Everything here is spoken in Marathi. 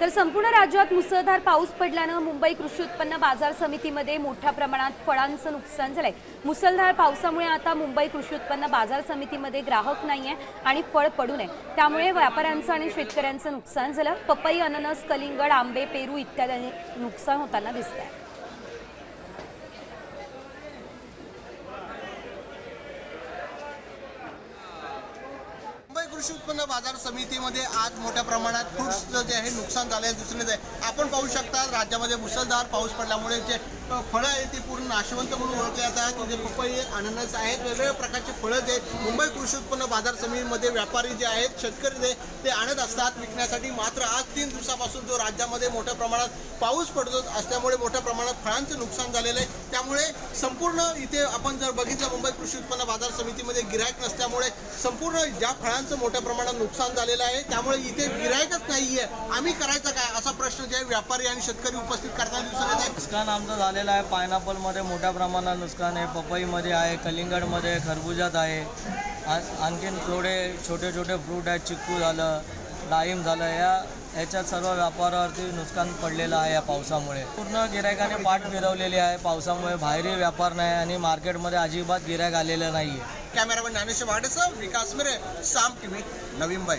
तर संपूर्ण राज्यात मुसळधार पाऊस पडल्यानं मुंबई कृषी उत्पन्न बाजार समितीमध्ये मोठ्या प्रमाणात फळांचं नुकसान झालंय. मुसळधार पावसामुळे आता मुंबई कृषी उत्पन्न बाजार समितीमध्ये ग्राहक नाही आहे आणि फळ पडू नये. त्यामुळे व्यापाऱ्यांचं आणि शेतकऱ्यांचं नुकसान झालं. पपई अननस कलिंगड आंबे पेरू इत्यादी नुकसान होताना दिसत आहे कृषी उत्पन्न बाजार समितीमध्ये आज मोठ्या प्रमाणात फ्रुट्सचं जे आहे नुकसान झालं आहे दिसून येत आहे आपण पाहू शकता राज्यामध्ये मुसळधार पाऊस पडल्यामुळे जे फळं आहेत ती पूर्ण नाशवंत म्हणून ओळखले जातात. म्हणजे पपई अननस आहेत. वेगवेगळ्या प्रकारचे फळं जे मुंबई कृषी उत्पन्न बाजार समितीमध्ये व्यापारी जे आहेत शेतकरी जे ते आणत असतात. विकण्यासाठी मात्र आज तीन दिवसापासून जो राज्यामध्ये मोठ्या प्रमाणात पाऊस पडतो असल्यामुळे मोठ्या प्रमाणात फळांचं नुकसान झालेलं आहे. त्यामुळे संपूर्ण इथे आपण जर बघितलं मुंबई कृषी उत्पन्न बाजार समितीमध्ये गिरायक नसल्यामुळे संपूर्ण ज्या फळांचं मोठ्या प्रमाणात नुकसान झालेलं आहे त्यामुळे इथे गिरायकच आहे आम्ही करायचं काय? असा प्रश्न जे व्यापारी आणि शेतकरी उपस्थित करताना दिसून येत आहे. नुकसान आमचं झालेलं आहे. पायनॅपलमध्ये मोठ्या प्रमाणात नुकसान आहे. पपईमध्ये आहे कलिंगडमध्ये खरबुजात आहे. आ- आणखीन थोडे छोटे छोटे फ्रूट आहेत. चिक्कू झालं डाळिंब झालं. या याच्यात सर्व व्यापारावरती नुकसान पडलेलं आहे या पावसामुळे. पूर्ण गिरायकाने पाठ फिरवलेली आहे. पावसामुळे बाहेरही व्यापार नाही आणि मार्केटमध्ये अजिबात गिरायक आलेलं नाही आहे कॅमेरामॅन ज्ञानेश्वर वाडेसह विकास मिरे साम टीव्ही नवी मुंबई